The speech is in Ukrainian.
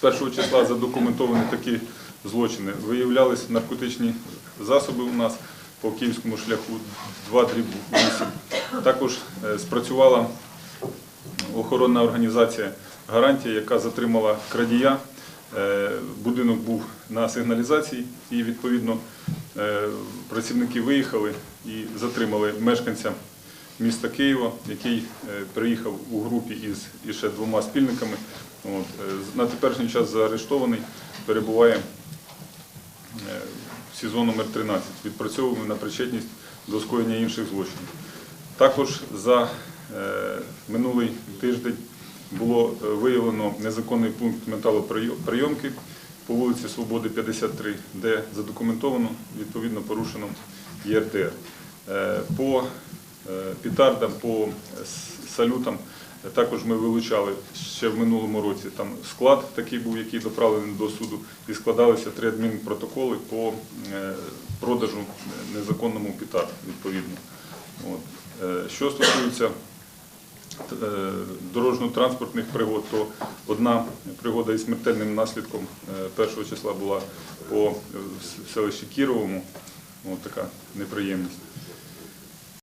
першого числа задокументовані такі злочини. Виявлялись наркотичні засоби у нас по київському шляху 2 дріб 8. Також е, спрацювала охоронна організація гарантія, яка затримала крадія. Е, Будинок був на сигналізації і відповідно е, працівники виїхали і затримали мешканця міста Києва, який е, приїхав у групі із, ще двома спільниками. От, е, На теперішній час заарештований, перебуває е, в СІЗО номер 13 відпрацьовуємо на причетність до скоєння інших злочинів. Також за минулий тиждень було виявлено незаконний пункт металоприйомки по вулиці Свободи 53, де задокументовано відповідно порушено ЄРТР. По петардам, по салютам е, також ми вилучали ще в минулому році. Там склад такий був, який доправлений до суду, і складалися три адмінпротоколи по е, продажу е, незаконному петард, відповідно. От. Е, Що стосується е, дорожньо-транспортних пригод, то одна пригода із смертельним наслідком е, першого числа була по е, селищі Кіровому. От така неприємність.